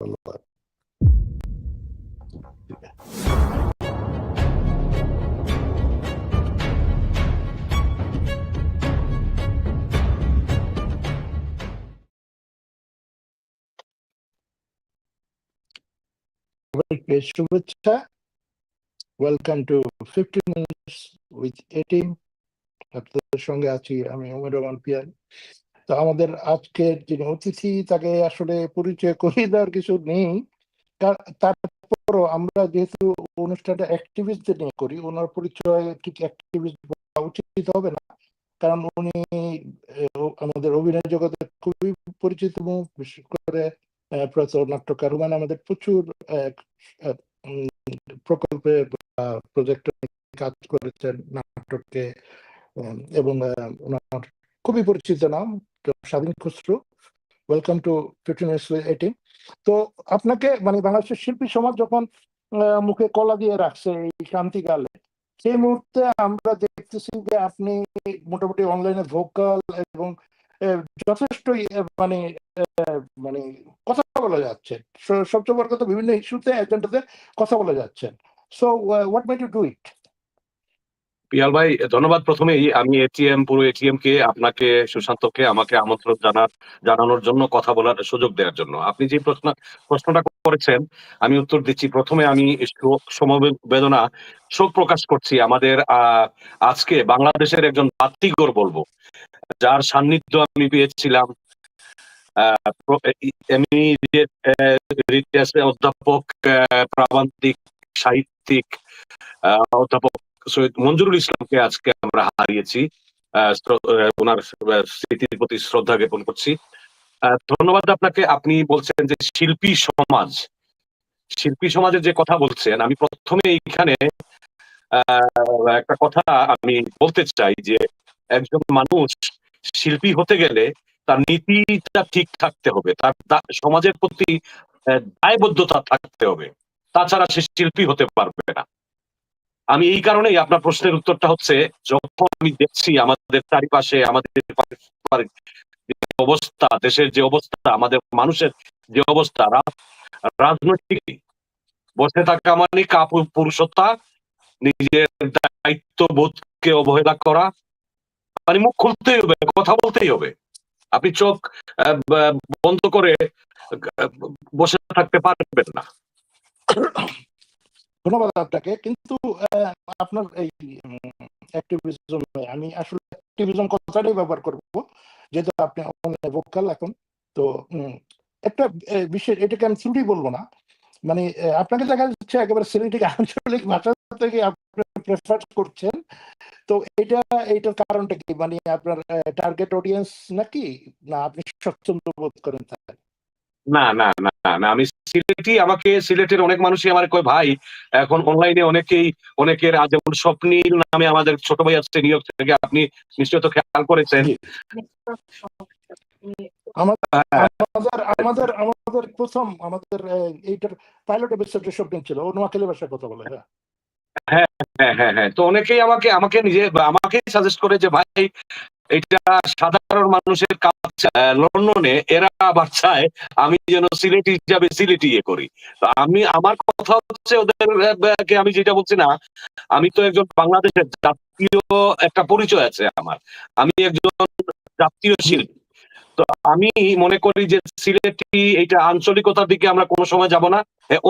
ধন্যবাদ সবাইকে শুভেচ্ছা welcome to fifteen minutes with a team আপনাদের সঙ্গে আছি আমি উমের রহমান পিয়ার তো আমাদের আজকের যিনি অতিথি তাকে আসলে পরিচয় করিয়ে দেওয়ার কিছু নেই। তারপরও আমরা যেহেতু অনুষ্ঠানটা অ্যাক্টিভিস্টদের নিয়ে করি ওনার পরিচয় ঠিক অ্যাক্টিভিস্ট উচিত হবে না। কারণ উনি আমাদের অভিনয় জগতে খুবই পরিচিত বিশেষ করে আহ, নাট্যকার হুমায়ুন আমাদের প্রচুর প্রকল্পে প্রজেক্টে কাজ করেছেন নাটকে এবং ওনার খুবই পরিচিত নাম Swadhin Khasru welcome to fifteen eighteen তো আপনাকে মানে বাংলাদেশের শিল্পী সমাজ যখন মুখে কলা দিয়ে রাখছে এই শান্তিকালে সেই মুহূর্তে আমরা দেখতেছি যে আপনি মোটামুটি অনলাইনে ভোকাল এবং যথেষ্টই মানে মানে কথা বলা যাচ্ছে। সবচেয়ে বড় কথা বিভিন্ন ইস্যুতে এজেন্ডাতে কথা বলা যাচ্ছেন so what made you do it Piyal ভাই, ধন্যবাদ প্রথমেই। আমি এটিএম পুরো এটিএম কে, আপনাকে, সুশান্তকে আমাকে আমন্ত্রণ জানার জানানোর জন্য, কথা বলার সুযোগ দেওয়ার জন্য। আপনি যে প্রশ্ন, প্রশ্নটা করেছেন, আমি উত্তর দিচ্ছি। প্রথমে আমি সমবেদনা, শোক প্রকাশ করছি আমাদের আজকে বাংলাদেশের একজন বাতিগর বলব। যার সান্নিধ্য আমি পেয়েছিলাম অধ্যাপক প্রাবন্তিক সাহিত্যিক অধ্যাপক সৈয়দ মঞ্জুরুল ইসলামকে আজকে আমরা হারিয়েছি ওনার স্মৃতির প্রতি শ্রদ্ধা জ্ঞাপন করছি। ধন্যবাদ আপনাকে। আপনি বলছেন যে শিল্পী সমাজ, শিল্পী সমাজের যে কথা বলছেন, আমি প্রথমে এইখানে একটা কথা আমি বলতে চাই যে একজন মানুষ শিল্পী হতে গেলে তার নীতিটা ঠিক থাকতে হবে, তার সমাজের প্রতি দায়বদ্ধতা থাকতে হবে। তাছাড়া সে শিল্পী হতে পারবে না। আমি এই কারণেই আপনার প্রশ্নের উত্তরটা হচ্ছে, যখন আমি দেখছি আমাদের চারিপাশে, আমাদের অবস্থা, দেশের যে অবস্থা, আমাদের মানুষের যে অবস্থা রাজনৈতিক বসে থাকা মানে কাপুর পুরুষতা নিজের দায়িত্ববোধকে অবহেলা করা মানে মুখ খুলতেই হবে, কথা বলতেই হবে। আপনি চোখ বন্ধ করে বসে থাকতে পারবেন না। ধন্যবাদ আপনাকে। কিন্তু আপনার এই অ্যাক্টিভিজম আমি আসলে অ্যাক্টিভিজম কথাটাই ব্যবহার করব, যেহেতু আপনি ভোকাল এখন। তো একটা বিষয়, এটাকে আমি ত্রুটি বলব না। মানে আপনাকে দেখা যাচ্ছে একেবারে সিলেটিক আঞ্চলিক ভাষা থেকে আপনি প্রেফার করছেন। তো এটা, এইটার কারণটা কি? মানে আপনার টার্গেট অডিয়েন্স নাকি? না, আপনি স্বচ্ছন্দ বোধ করেন তাই না না না না, না। আমি সিলেটি আমাকে সিলেটের অনেক মানুষই আমার কয় ভাই এখন অনলাইনে অনেকেই অনেকের যেমন স্বপ্নীল নামে আমাদের ছোট ভাই আছে নিউ ইয়র্ক থেকে আপনি নিশ্চয়ই তো খেয়াল করেছেন। আমাদের আমাদের আমাদের আমাদের প্রথম আমাদের এইটার পাইলট এপিসোডের স্বপ্ন ছিল ও নোয়াখালী ভাষায় কথা বলে হ্যাঁ। হ্যাঁ হ্যাঁ হ্যাঁ তো অনেকেই আমাকে আমাকে নিজে আমাকে সাজেস্ট করে যে ভাই এটা সাধারণ মানুষের লন্ডনে এরা আবার চায়, আমি যেন সিলেটি যাবে সিলেটি ইয়ে করি। আমি, আমার কথা হচ্ছে ওদের আমি যেটা বলছি না, আমি তো একজন বাংলাদেশের জাতীয় একটা পরিচয় আছে আমার। আমি একজন জাতীয় শিল্পী। তো আমি মনে করি যে সিলেটি এইটা আঞ্চলিকতার দিকে আমরা কোনো সময় যাব না।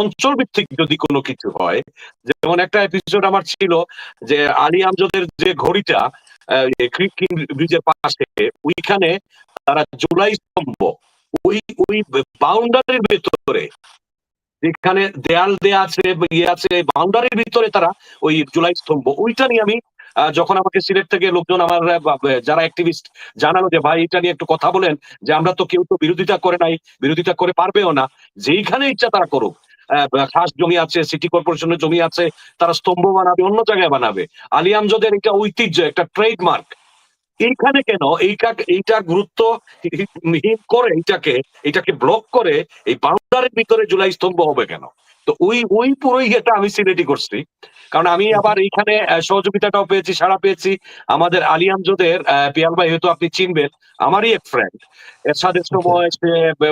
অঞ্চল ভিত্তিক যদি কোনো কিছু হয়, যেমন একটা এপিসোড আমার ছিল যে আলী আমজদের যে ঘড়িটা ক্রিকিং ব্রিজের পাশে, ওইখানে তারা জুলাই স্তম্ভ, ওই ওই বাউন্ডারির ভেতরে, যেখানে দেয়াল দেয়া আছে ইয়ে আছে বাউন্ডারির ভিতরে তারা ওই জুলাই স্তম্ভ। ওইটা নিয়ে আমি যখন আমাকে সিলেট থেকে লোকজন আমার যারা অ্যাক্টিভিস্ট জানালো যে, ভাই, এটা নিয়ে একটু কথা বলেন, যে আমরা তো কেউ তো বিরোধিতা করে নাই, বিরোধিতা করে পারবেও না, যেইখানে ইচ্ছা তারা করুক। খাস জমি আছে সিটি কর্পোরেশনের জমি আছে, তারা স্তম্ভ বানাবে, অন্য জায়গায় বানাবে। আলিয়ামজদের একটা ঐতিহ্য, একটা ট্রেডমার্ক এইখানে কেন এইটা এইটা গুরুত্ব করে, এইটাকে এটাকে ব্লক করে, এই বাউন্ডারির ভিতরে জুলাই স্তম্ভ হবে কেন? তো ওই ওই পুরো ইয়েটা আমি সিলেক্টই করছি। কারণ আমি আবার এইখানে সহযোগিতাটাও পেয়েছি সারা পেয়েছি। আমাদের আলিয়ামজোদের পিয়াল ভাই হয়তো আপনি চিনবেন আমারই এক ফ্রেন্ড এরশাদের সময় সে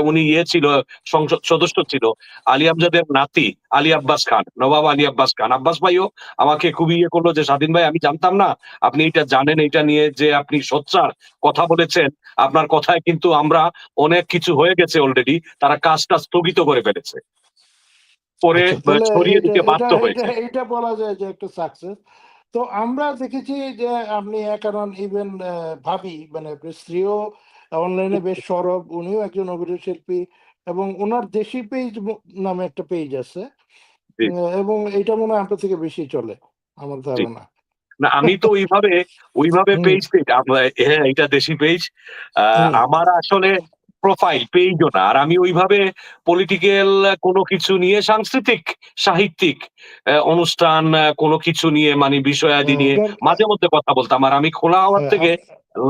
উনি ইয়ে ছিল সংসদ সদস্য ছিল আলী আমজাদের নাতি আলী আব্বাস খান নবাব আলী আব্বাস খান। আব্বাস ভাইও আমাকে খুবই ইয়ে করল যে স্বাধীন ভাই আমি জানতাম না আপনি এটা জানেন এটা নিয়ে যে আপনি সোচ্চার কথা বলেছেন আপনার কথায় কিন্তু আমরা অনেক কিছু হয়ে গেছে অলরেডি তারা কাজটা স্থগিত করে ফেলেছে। পরে আচ্ছা, ছড়িয়ে দিতে বাধ্য হয়েছে এটা- বলা যায় যে একটা সাকসেস তো আমরা দেখেছি যে আপনি কারণ ইভেন ভাবি মানে স্ত্রীও অনলাইনে বেশ সরব উনিও একজন অভিনয় শিল্পী এবং ওনার দেশি পেজ নামে একটা পেজ আছে এবং এটা মনে হয় আপনার থেকে বেশি চলে আমার ধারণা। না আমি তো ওইভাবে ওইভাবে হুম। পেজ হ্যাঁ এটা দেশি পেজ আমার আসলে প্রোফাইল পেজও না। আর আমি ওইভাবে পলিটিক্যাল কোনো কিছু নিয়ে সাংস্কৃতিক সাহিত্যিক অনুষ্ঠান কোনো কিছু নিয়ে মানে বিষয়াদি নিয়ে মাঝে মধ্যে কথা বলতাম। আর আমি খোলা হওয়ার হ্যাঁ, থেকে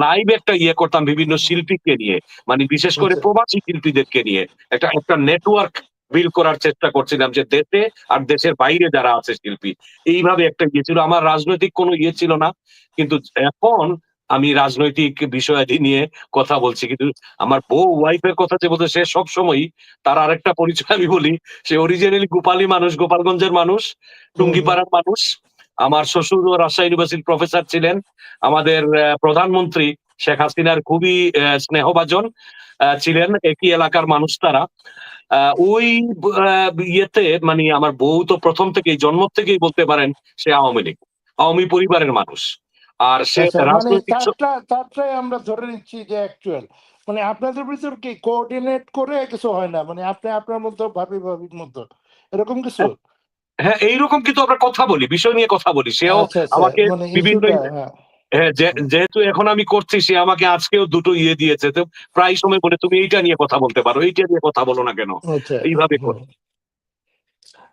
লাইভ একটা ইয়ে করতাম বিভিন্ন শিল্পীকে নিয়ে। মানে বিশেষ করে আচ্ছা। প্রবাসী শিল্পীদেরকে নিয়ে। একটা একটা নেটওয়ার্ক বিল করার চেষ্টা করছিলাম যে দেশে আর দেশের বাইরে যারা আছে শিল্পী। এইভাবে একটা ইয়ে ছিল। আমার রাজনৈতিক কোনো ইয়ে ছিল না। কিন্তু এখন আমি রাজনৈতিক বিষয়াদি নিয়ে কথা বলছি, কিন্তু আমার বউ ওয়াইফের কথা যে বলতে সে সবসময়ই তার আরেকটা পরিচয় আমি বলি, সে অরিজিনালি গোপালী মানুষ, গোপালগঞ্জের মানুষ, টুঙ্গিপাড়ার মানুষ। আমার শ্বশুর ও রাজশাহী ইউনিভার্সিটির প্রফেসর ছিলেন। আমাদের প্রধানমন্ত্রী শেখ হাসিনার খুবই স্নেহভাজন ছিলেন। একই এলাকার মানুষ তারা। ওই ইয়েতে মানে আমার বউ তো প্রথম থেকেই, জন্ম থেকেই বলতে পারেন সে আওয়ামী লীগ, আওয়ামী পরিবারের মানুষ। আর সে আচ্ছা, মানে রাজনৈতিক তারটাই আমরা ধরে নিচ্ছি যে অ্যাকচুয়াল মানে আপনাদের ভিতর কি কোঅর্ডিনেট করে কিছু হয় না? মানে আপনি আপনার মতো ভাবি ভাবির মতো এরকম কিছু? হ্যাঁ এইরকম কিন্তু আমরা কথা বলি বিষয় নিয়ে কথা বলি। সেও আচ্ছা আচ্ছা আমাকে মানে বিভিন্ন হ্যাঁ। হ্যাঁ যেহেতু এখন আমি করছি সে আমাকে আজকেও দুটো ইয়ে দিয়েছে তো প্রায় সময় বলে তুমি এইটা নিয়ে কথা বলতে পারো এইটা নিয়ে কথা বলো না কেন? এইভাবে। করে।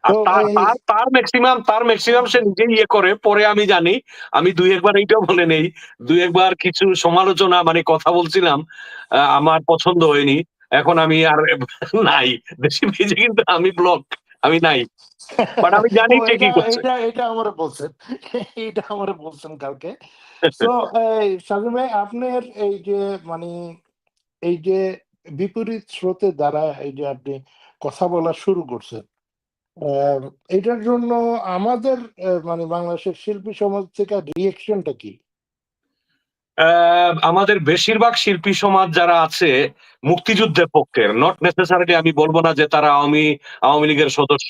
আর তার তার ম্যাক্সিমাম তার ম্যাক্সিমাম সে নিজে ইয়ে করে পরে আমি জানি। আমি দুই একবার এইটাও বলে নেই। দুই একবার কিছু সমালোচনা মানে কথা বলছিলাম আমার পছন্দ হয়নি। এখন আমি আর নাই। দেশি পেজে কিন্তু আমি ব্লক আমি নাই। বাট আমি জানি ও, কে করছে। এটা এটা আমারে বলছেন। এটা আমারে বলছেন কালকে। তো সাজু ভাই আপনার এই যে মানে এই যে বিপরীত স্রোতে দ্বারা এই যে আপনি কথা বলা শুরু করছেন এটার জন্য আমাদের মানে বাংলাদেশের শিল্পী সমাজ থেকে রিয়েকশনটা কি? আমাদের বেশিরভাগ শিল্পী সমাজ যারা আছে, মুক্তিযুদ্ধের পক্ষের নট নেসেসারিলি আমি বলব না যে তারা আওয়ামী আওয়ামী লীগের সদস্য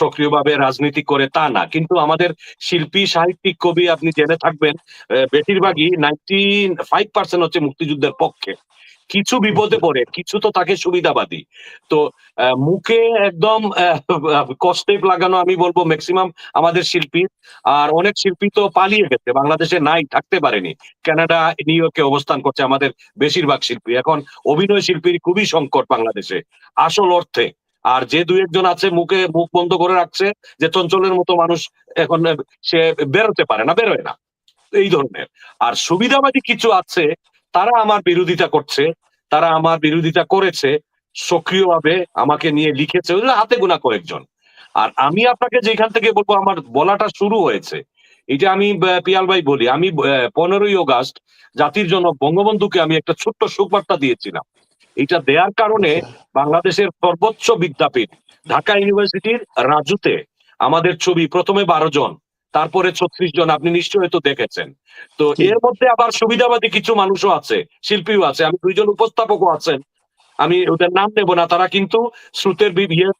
সক্রিয়ভাবে রাজনীতি করে তা না। কিন্তু আমাদের শিল্পী, সাহিত্যিক, কবি আপনি জেনে থাকবেন বেশিরভাগই নাইনটি ফাইভ পার্সেন্ট হচ্ছে মুক্তিযুদ্ধের পক্ষে। কিছু বিপদে পড়ে, কিছু তো তাকে সুবিধাবাদী। তো মুখে একদম কষ্টে লাগানো আমি বলব ম্যাক্সিমাম আমাদের শিল্পী। আর অনেক শিল্পী তো পালিয়ে গেছে, বাংলাদেশে নাই, থাকতে পারেনি। কানাডা নিউ ইয়র্কে অবস্থান করছে আমাদের বেশিরভাগ শিল্পী। এখন অভিনয় শিল্পীর খুবই সংকট বাংলাদেশে, আসল অর্থে। আর যে দুই একজন আছে, মুখে মুখ বন্ধ করে রাখছে, যে চঞ্চলের মতো মানুষ এখন, সে বেরোতে পারে না, বেরোয় না। এই ধরনের। আর সুবিধাবাদী কিছু আছে তারা আমার বিরোধিতা করছে, তারা আমার বিরোধিতা করেছে, সক্রিয়ভাবে আমাকে নিয়ে লিখেছে হাতে গোনা কয়েকজন। আর আমি আপনাকে যেখান থেকে বলব, আমার বলাটা শুরু হয়েছে। এটা আমি পিয়াল ভাই বলি, আমি পনেরোই অগাস্ট জাতির জন্য বঙ্গবন্ধুকে আমি একটা ছোট্ট সুবার্তা দিয়েছিলাম। এটা দেওয়ার কারণে বাংলাদেশের সর্বোচ্চ বিদ্যাপীঠ ঢাকা ইউনিভার্সিটির রাজুতে আমাদের ছবি প্রথমে বারো জন তারপরে ছত্রিশ জন আপনি নিশ্চয়ই হয়তো দেখেছেন। তো এর মধ্যে আবার সুবিধাবাদী কিছু মানুষও আছে শিল্পীও আছে আমি দুইজন উপস্থাপকও আছেন। আমি ওদের নাম নেব না তারা কিন্তু স্রোতের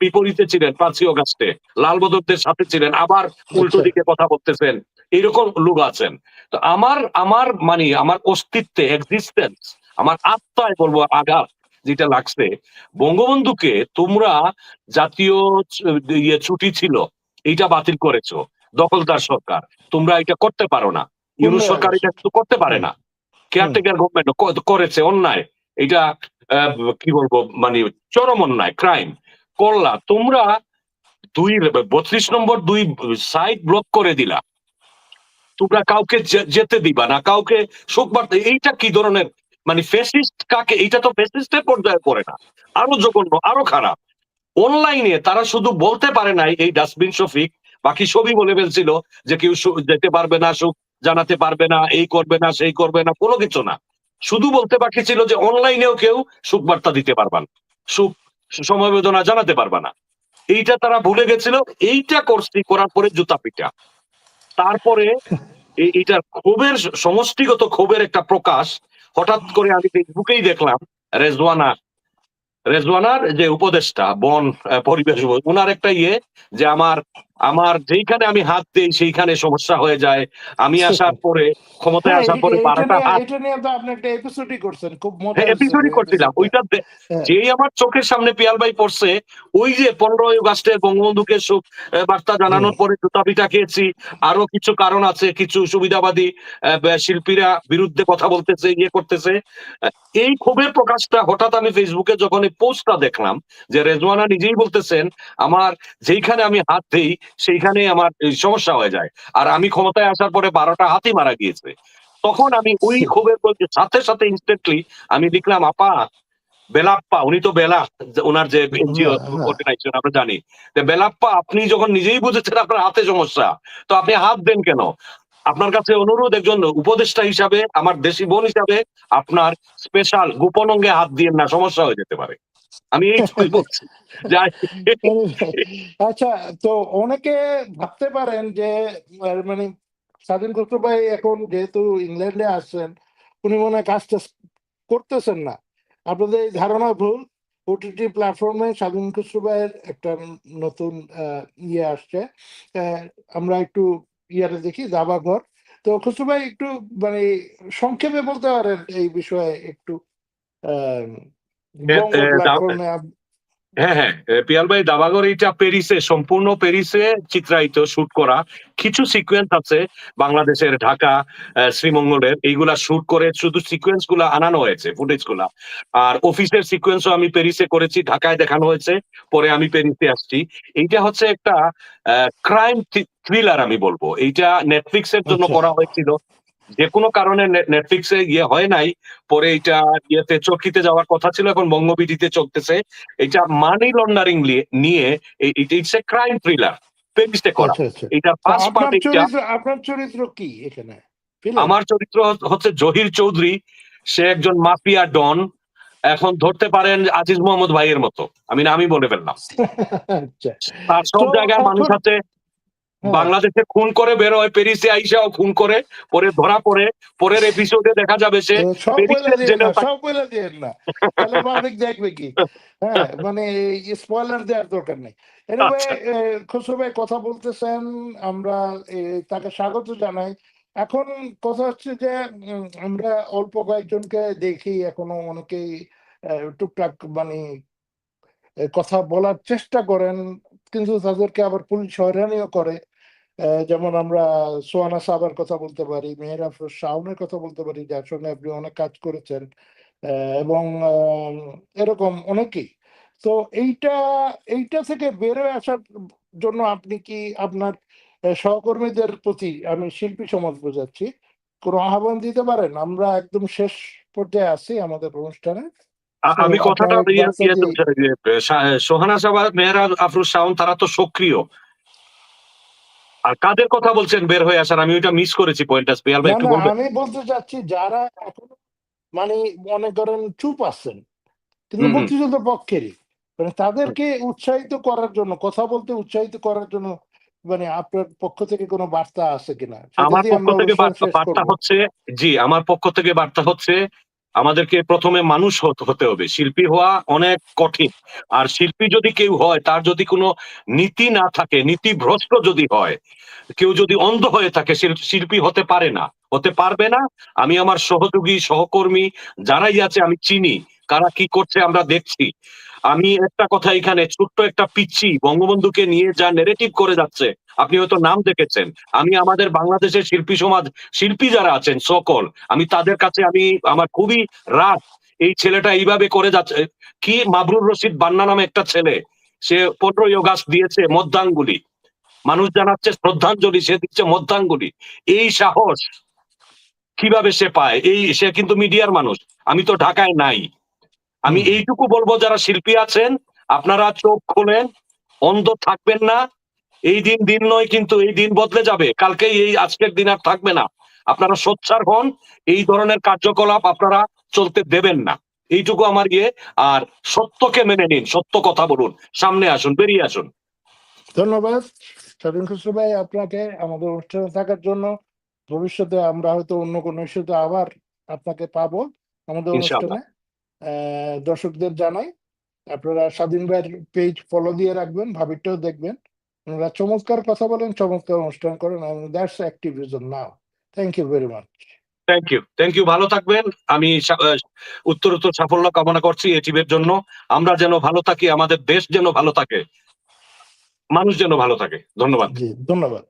বিপরীতে ছিলেন পাঁচই অগাস্টে লাল বদরদের সাথে ছিলেন আবার উল্টো আচ্ছা। দিকে কথা বলতেছেন এইরকম লোক আছেন। তো আমার আমার মানে আমার অস্তিত্বে এক্সিস্টেন্স আমার আত্মায় বলব আঘাত যেটা লাগছে বঙ্গবন্ধুকে তোমরা জাতীয় ইয়ে ছুটি ছিল এইটা বাতিল করেছ। দখলদার সরকার। তোমরা এটা করতে পারো না। ইউনুস সরকার এটা কিছু করতে পারে না। কেয়ারটেকার গভর্নমেন্ট করেছে অন্যায়। এটা কি বলব মানে চরম অন্যায় ক্রাইম করলা তোমরা দুই বত্রিশ নম্বর দুই সাইড ব্লক করে দিলা। তোমরা কাউকে যেতে দিবা না কাউকে শোক বার্তা এইটা কি ধরনের মানে ফেসিস্ট কাকে এইটা তো ফেসিস্টের পর্যায়ে পড়ে না। আরও জঘন্য আরও খারাপ। অনলাইনে তারা শুধু বলতে পারে নাই এই ডাস্টবিন শফিক বাকি সবই বলে ফেলছিল যে কেউ যেতে পারবে না, সুখ জানাতে পারবে না, এই করবে না, সেই করবে না, কোনো কিছু না। শুধু বলতে বাকি ছিল যে অনলাইনেও কেউ সুখ বার্তা দিতে পারবা না, সুখ সমবেদনা জানাতে পারবা না। এইটা তারা ভুলে গেছিল, এইটা করছি, করার পরে জুতা পিটা। তারপরে এই- এইটার ক্ষোভের সমষ্টিগত ক্ষোভের একটা প্রকাশ, হঠাৎ করে আমি ফেসবুকেই দেখলাম, রেজওয়ানা, রেজওয়ানার যে উপদেষ্টা, বন পরিবেশ ওনার একটা ইয়ে যে আমার আমার যেইখানে আমি হাত দিই সেইখানে সমস্যা হয়ে যায়। আমি আসার পরে ক্ষমতায় হ্যাঁ, আসার পরে বারোটা হাত এপিসোডই হ্যাঁ, করছিলাম। ওইটা হ্যাঁ। যেই আমার চোখের সামনে পিয়াল ভাই পড়ছে ওই যে পনেরোই আগস্টের বঙ্গবন্ধুকে বার্তা জানানোর পরে জুতা পিঠা খেয়েছি। আরও কিছু কারণ আছে কিছু সুবিধাবাদী শিল্পীরা বিরুদ্ধে কথা বলতেছে ইয়ে করতেছে। এই ক্ষোভের প্রকাশটা হঠাৎ আমি ফেসবুকে যখন এই পোস্টটা দেখলাম যে রেজওয়ানা নিজেই বলতেছেন আমার যেইখানে আমি হাত দিই সেইখানেই আমার সমস্যা হয়ে যায়। আর আমি ক্ষমতায় আসার পরে বারোটা হাতই মারা গিয়েছে। তখন আমি ওই ক্ষোভের সাথে সাথে ইনস্ট্যান্টলি আমি লিখলাম আপা বেলাপ্পা উনি তো বেলা ওনার যে এনজিও হ্যাঁ, হ্যাঁ। অর্গানাইজেশন আমরা জানি। যে বেলাপ্পা আপনি যখন নিজেই বুঝেছেন আপনার হাতে সমস্যা তো আপনি হাত দেন কেন? আপনার কাছে অনুরোধ একজন উপদেষ্টা হিসাবে আমার দেশি বোন হিসাবে আপনার স্পেশাল গোপন অঙ্গে হাত দিয়ে না সমস্যা হয়ে যেতে পারে। আমি এইটুকুই বলছি আচ্ছা তো অনেকে ভাবতে পারেন যে মানে স্বাধীন খসরু ভাই এখন যেহেতু ইংল্যান্ডে আসছেন উনি মনে হয় কাজটা করতেছেন না। আপনাদের এই ধারণা ভুল। ওটিটি প্ল্যাটফর্মে স্বাধীন খসরু ভাইয়ের একটা নতুন ইয়ে আসছে। আমরা একটু ইয়ারে দেখি দাবা ঘর। তো খসরু ভাই একটু মানে সংক্ষেপে বলতে পারেন এই বিষয়ে একটু আহ, হ্যাঁ হ্যাঁ পিয়াল ভাই দাবাগর এটা প্যারিসে সম্পূর্ণ প্যারিসে চিত্রায়িত শুট করা। কিছু সিকোয়েন্স আছে বাংলাদেশের ঢাকা শ্রীমঙ্গলের। এইগুলা শুট করে শুধু সিকোয়েন্সগুলা আনানো হয়েছে ফুটেজগুলা। আর অফিসের সিকোয়েন্সও আমি প্যারিসে করেছি ঢাকায় দেখানো হয়েছে পরে আমি প্যারিসে আসছি। এইটা হচ্ছে একটা ক্রাইম থ্রিলার আমি বলব। এইটা নেটফ্লিক্স এর জন্য আচ্ছা। করা হয়েছিল। যে কোনো কারণে নেটফ্লিক্সে ইয়ে হয় নাই পরে এটা ইয়েতে চরকিতে যাওয়ার কথা ছিল এখন বঙ্গবিডিতে চলতেছে। এটা মানি লন্ডারিং নিয়ে ইটস এ ক্রাইম থ্রিলার প্রেমিসে করা। এটা ফার্স্ট পার্ট আপনার চরিত্র কি এখানে? আমার চরিত্র হচ্ছে জহির চৌধুরী। সে একজন মাফিয়া ডন। এখন ধরতে পারেন আজিজ মোহাম্মদ ভাইয়ের মতো। আমি নামই বলে ফেললাম। আচ্ছা। তার সব জায়গায় মানুষ আছে। বাংলাদেশে খুন করে বের হয় প্যারিসে আইসাও খুন করে পরে ধরা পড়ে পরের এপিসোডে দেখা যাবে সে দেখবে কি? হ্যাঁ মানে স্পয়লার দেওয়ার দরকার নেই। আচ্ছা। খসরু ভাই কথা বলতেছেন আমরা তাকে স্বাগত জানাই। এখন কথা হচ্ছে যে আমরা অল্প কয়েকজনকে দেখি এখনও অনেকেই টুকটাক মানে কথা বলার চেষ্টা করেন কিন্তু তাদেরকে আবার পুলিশ হয়রানিও করে। যেমন আমরা সোয়ানা সাবার কথা বলতে পারি মেহের আফরোজ শাওনের কথা বলতে পারি যার সঙ্গে আপনি অনেক কাজ করেছেন এবং এরকম অনেকেই। তো এইটা এইটা থেকে বেরোয় আসার জন্য আপনি কি আপনার সহকর্মীদের প্রতি আমি শিল্পী সমাজ বোঝাচ্ছি কোনো আহ্বান দিতে পারেন? আমরা একদম শেষ পর্যায়ে আছি আমাদের অনুষ্ঠানে। আমি কথাটা ইয়ে- সোহানা সাবা মেহরা আফরুজ শাওন তারা তো সক্রিয়। আর কাদের কথা বলছেন বের হয়ে আসার আমি ওইটা মিস করেছি পয়েন্টটা পিয়াল ভাই একটু বলবেন আমি বলতে চাচ্ছি যারা এখন মানে মনে করেন চুপ আছেন কিন্তু হুম হুম। মুক্তিযুদ্ধ পক্ষেরই মানে তাদেরকে উৎসাহিত করার জন্য কথা বলতে উৎসাহিত করার জন্য মানে আপনার পক্ষ থেকে কোনো বার্তা আছে কিনা আমার পক্ষ থেকে বার্তা। হচ্ছে জি আমার পক্ষ থেকে বার্তা হচ্ছে আমাদেরকে প্রথমে মানুষ হতে- হবে। শিল্পী হওয়া অনেক কঠিন। আর শিল্পী যদি কেউ হয়, তার যদি কোনো নীতি না থাকে নীতি ভ্রষ্ট যদি হয়, কেউ যদি অন্ধ হয়ে থাকে শিল্পী হতে পারে না। হতে পারবে না। আমি আমার সহযোগী, সহকর্মী যারাই আছে, আমি চিনি। কারা কি করছে আমরা দেখছি। আমি একটা কথা এখানে, ছোট্ট একটা পিচ্ছি বঙ্গবন্ধুকে নিয়ে যা নেরেটিভ করে যাচ্ছে আপনি হয়তো নাম দেখেছেন। আমি আমাদের বাংলাদেশের শিল্পী সমাজ শিল্পী যারা আছেন সকল আমি তাদের কাছে আমি আমার খুবই রাগ এই ছেলেটা এইভাবে করে যাচ্ছে। কি মাবরুর রশিদ বান্না নামে একটা ছেলে সে পনেরোই অগাস্ট দিয়েছে মধ্যাঙ্গুলি মানুষ জানাচ্ছে শ্রদ্ধাঞ্জলি সে দিচ্ছে মধ্যাঙ্গুলি এই সাহস কীভাবে সে পায়? এই সে কিন্তু মিডিয়ার মানুষ আমি তো ঢাকায় নাই। আমি এইটুকু বলব যারা শিল্পী আছেন আপনারা চোখ খোলেন অন্ধ থাকবেন না। এই দিন দিন নয় কিন্তু এই দিন বদলে যাবে। কালকেই এই আজকের দিন আর থাকবে না। আপনারা সোচ্চার হন এই ধরনের কার্যকলাপ আপনারা চলতে দেবেন না। এইটুকু আমার ইয়ে আর সত্যকে মেনে নিন সত্য কথা বলুন। সামনে আসুন বেরিয়ে আসুন। ধন্যবাদ। স্বাধীন খুসরো ভাই আপনাকে আমাদের অনুষ্ঠানে থাকার জন্য ভবিষ্যতে আমরা হয়তো অন্য কোনো ইস্যুতে আবার আপনাকে পাবো আমাদের। অনুষ্ঠানে। আহ, দর্শকদের জানাই আপনারা স্বাধীন ভাইয়ের পেজ ফলো দিয়ে রাখবেন ভাবিটাও দেখবেন। ওনারা চমৎকার কথা বলেন চমৎকার অনুষ্ঠান করেন that's activism now thank you very much thank you thank you ভালো থাকবেন। আমি উত্তর উত্তরোত্তর সাফল্য কামনা করছি এই টিমের জন্য। আমরা যেন ভালো থাকি আমাদের দেশ যেন ভালো থাকে মানুষ যেন ভালো থাকে। ধন্যবাদ। জি ধন্যবাদ।